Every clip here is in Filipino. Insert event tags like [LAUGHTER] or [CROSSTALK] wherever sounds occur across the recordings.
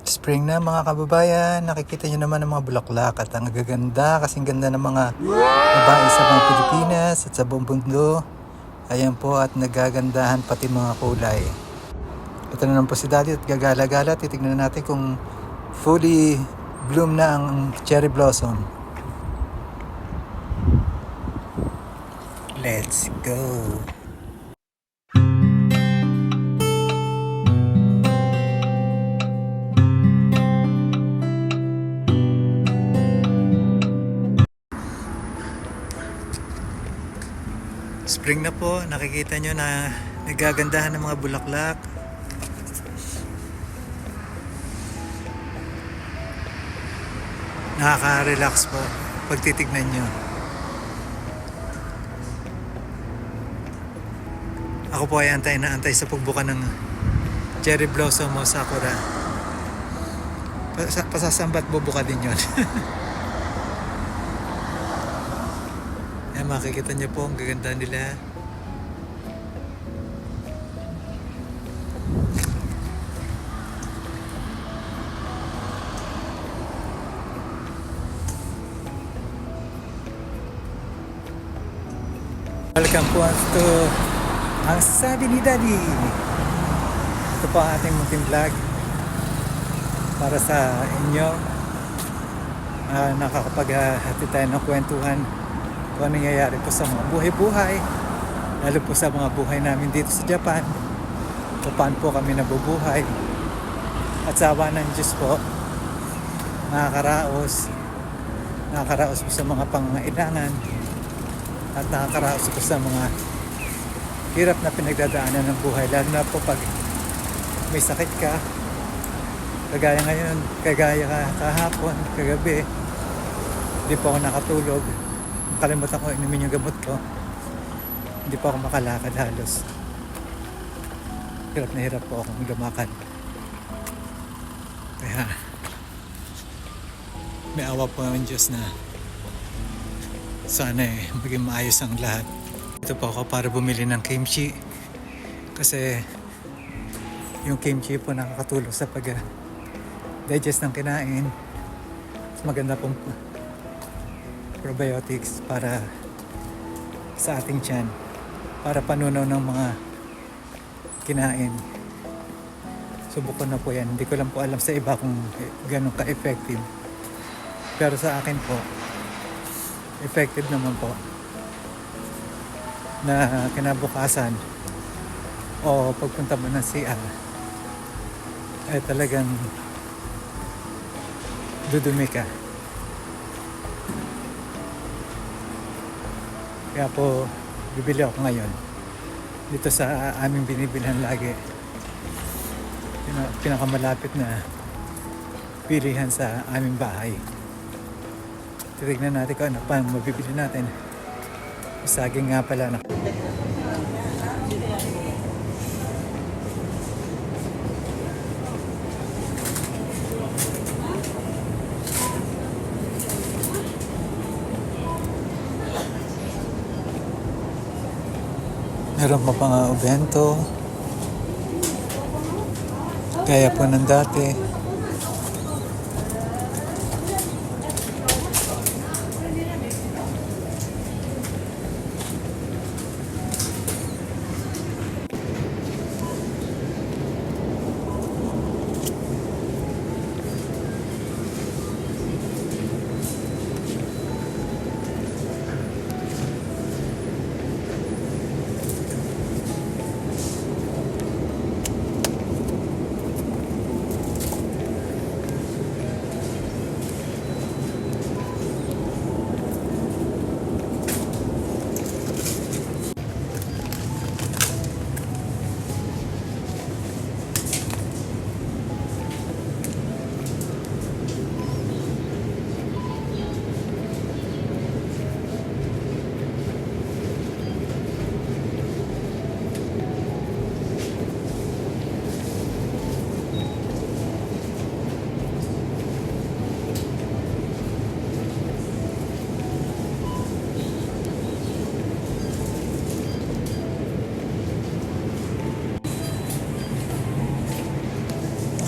Spring na mga kababayan, nakikita nyo naman ang mga bulaklak at ang gaganda, kasing ganda ng mga babae sa mga Pilipinas at sa buong mundo. Ayan po at nagagandahan pati mga kulay. Ito na naman po si Daddy at gagala-gala. Titignan natin kung fully bloom na ang cherry blossom. Let's go! Spring na po, nakikita nyo na nagagandahan ng mga bulaklak. Nakaka-relax po pag titignan nyo. Ako po ay antay na antay sa pagbuka ng cherry blossom o sakura. Pas- pasasambat bubuka din yon. [LAUGHS] makikita niyo po ang gaganda nila. Welcome po to ang sabi ni Daddy. Ito po ang ating munting vlog para sa inyo. Ah, nakakapag-hati tayo ng kwentuhan kung ano nangyayari po sa mga buhay-buhay lalo po sa mga buhay namin dito sa Japan kung paano po kami nabubuhay. At sa awa ng Diyos po nakakaraos nakakaraos po sa mga pangangailangan at nakakaraos po sa mga hirap na pinagdadaanan ng buhay lalo na po pag may sakit ka. Kagaya ngayon kagaya ka kahapon kagabi hindi po ako nakatulog kalimutan ko inumin yung gamot ko. Hindi po ako makalakad halos. Hirap na hirap po akong lumakad. Kaya may awa po ang Diyos na sana eh maging maayos ang lahat. Ito po ako para bumili ng kimchi. Kasi yung kimchi po nakakatulong sa pag digest ng kinain. Maganda pong probiotics para sa ating tiyan para panunaw ng mga kinain. Subukan na po yan. Hindi ko lang po alam sa iba kung ganun ka-effective. Pero sa akin po effective naman po na kinabukasan o pagpunta mo ng CR ay talagang dudumi ka Kaya po, bibili ako ngayon. Dito sa aming binibilhan lagi. Pina- pinakamalapit na pilihan sa aming bahay. Titignan natin kung ano pa mabibili natin. Saging nga pala na. Meron pa mga obento. Gaya po ng dati.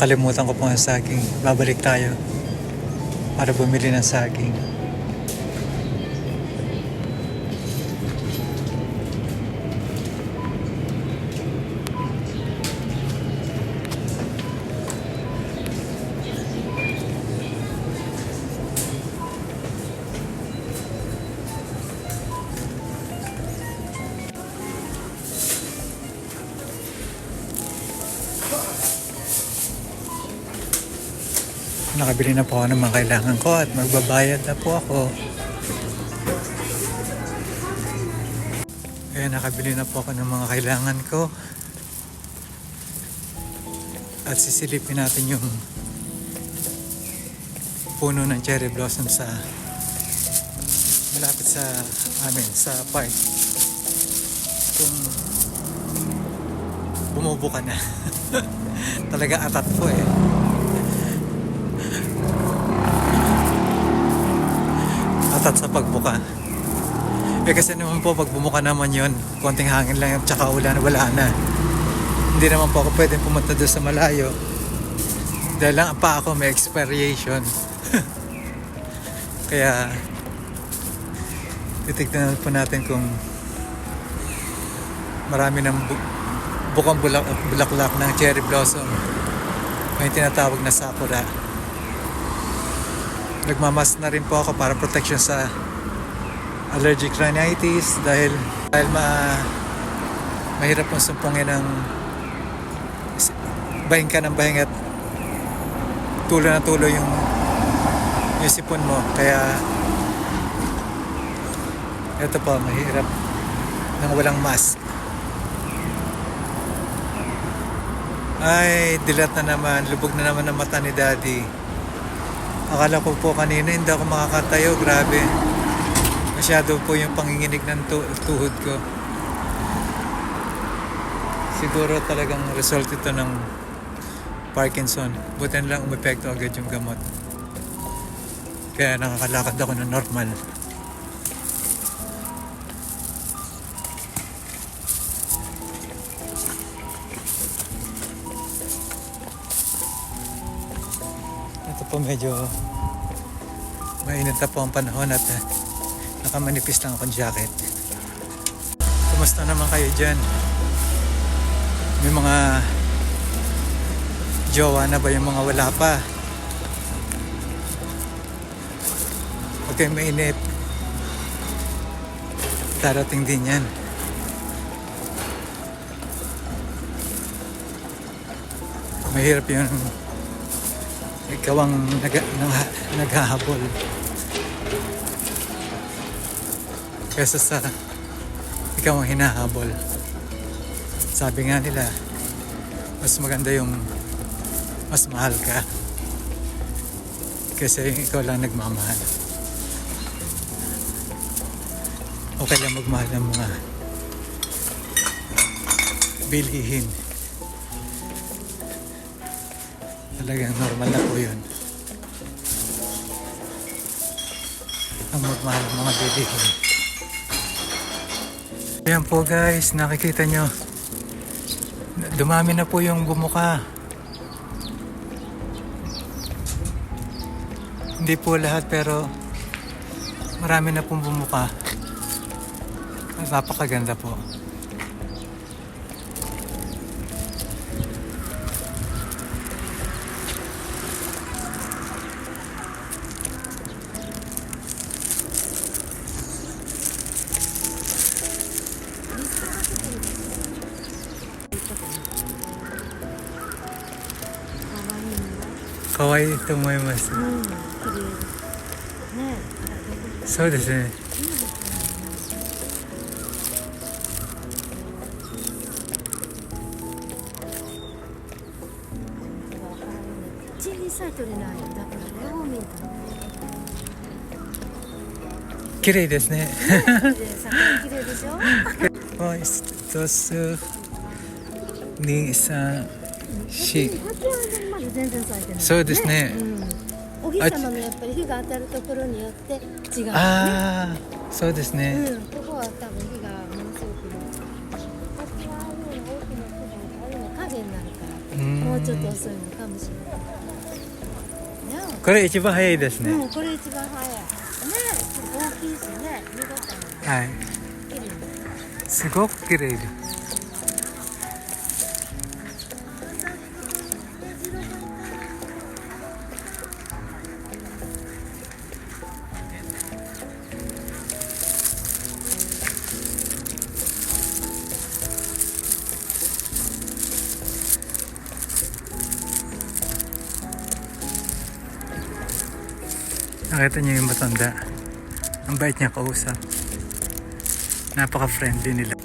Nakalimutan ko po ang saging. Babalik tayo para bumili ng saging. Nakabili na po ako ng mga kailangan ko at magbabayad na po ako. Kaya nakabili na po ako ng mga kailangan ko. At sisilipin natin yung puno ng cherry blossom sa malapit sa amin, sa park. Kung bumubuka na. [LAUGHS] Talaga atat po eh. Atat sa pagbuka. Eh kasi naman po pag bumuka naman yon konting hangin lang at tsaka ulan, wala na. Hindi naman po ako pwedeng pumunta doon sa malayo. Dahil lang pa ako may expiration. [LAUGHS] Kaya titignan po natin kung marami ng bu- bukang bulak bulaklak ng cherry blossom. May tinatawag na sakura nagmamas na rin po ako para protection sa allergic rhinitis dahil dahil ma mahirap pong sumpungin ng bahing ka ng bahing at tulo na tulo yung yung sipon mo. Kaya ito po mahirap nang walang mask. Ay dilat na naman lubog na naman ang mata ni daddy Akala ko po kanina hindi ako makakatayo. Grabe. Masyado po yung panginginig ng tu- tuhod ko. Siguro talagang result ito ng Parkinson. Buti lang umepekto agad yung gamot. Kaya nakakalakad ako ng normal. Po medyo mainit na po ang panahon at uh, nakamanipis lang akong jacket. Kumusta naman kayo dyan? May mga jowa na ba yung mga wala pa? Huwag kayong mainip. Darating din yan. Mahirap yung ikaw ang nag, nag, naghahabol. Kesa sa ikaw ang hinahabol. Sabi nga nila mas maganda yung mas mahal ka kasi ikaw lang nagmamahal. Okay lang magmahal ng mga bilihin Talagang normal na po yun. Ang magmahal ng mga bilihin. Ayan po guys, nakikita nyo. Dumami na po yung bumuka. Hindi po lahat pero marami na pong bumuka. Napakaganda po. Kawaii to 思います。そうですね。小さい鳥なんやだからレオミン綺麗ですね。綺麗で一つ、二、三、四。全然咲いてない、そうですね。うん、お日様のやっぱり日が当たるところによって違うね。ああ、そうですね。うん、ここは多分日がものすごくねこっちはあうの大きな木がああいうの影になるから。もうちょっと遅いのかもしれない。ねこれ一番早いですね、うんこれ一番早い。ね大きいしね見事な。はい。綺麗。すごく綺麗で Nakita niyo yung matanda. Ang bait niya kausap. Napaka-friendly nila.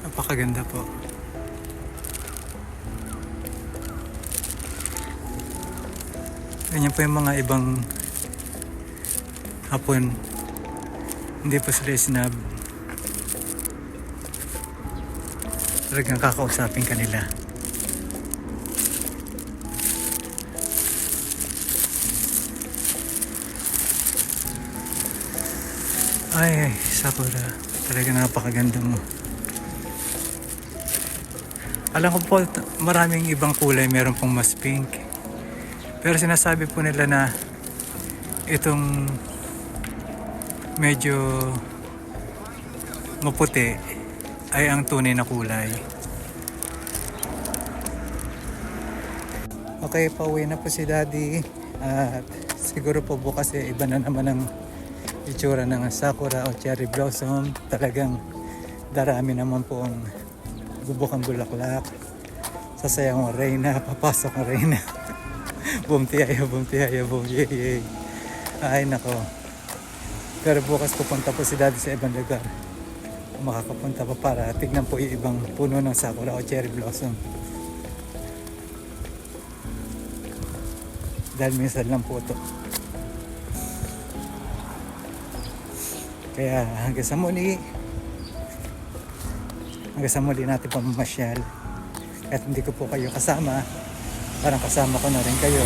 Napakaganda po. Ganyan po yung mga ibang hapon. Hindi po sila sinab. Talagang kakausapin kanila. Ay, ay, Sakura. Talaga napakaganda mo. Alam ko po, maraming ibang kulay. Meron pong mas pink. Pero sinasabi po nila na itong medyo maputi ay ang tunay na kulay. Okay, pauwi na po si Daddy. At siguro po bukas eh, iba na naman ang itsura ng sakura o cherry blossom. Talagang darami naman po ang bubukang bulaklak. Sasayang ang reyna, papasok ang reyna. [LAUGHS] bumtiyaya, bumtiyaya, bumtiyaya. Ay nako. Pero bukas pupunta po si Daddy sa ibang lugar. Makakapunta pa para tignan po yung ibang puno ng sakura o cherry blossom. Dahil minsan lang po ito. Kaya hanggang sa muli, hanggang sa muli natin pamamasyal. At hindi ko po kayo kasama, parang kasama ko na rin kayo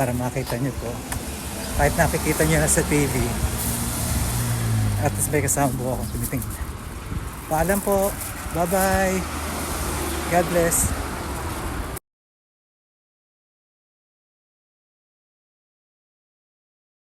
para makita nyo po. Kahit nakikita nyo na sa TV, at least may kasama po ako tumitingin. Paalam po. Bye-bye. God bless.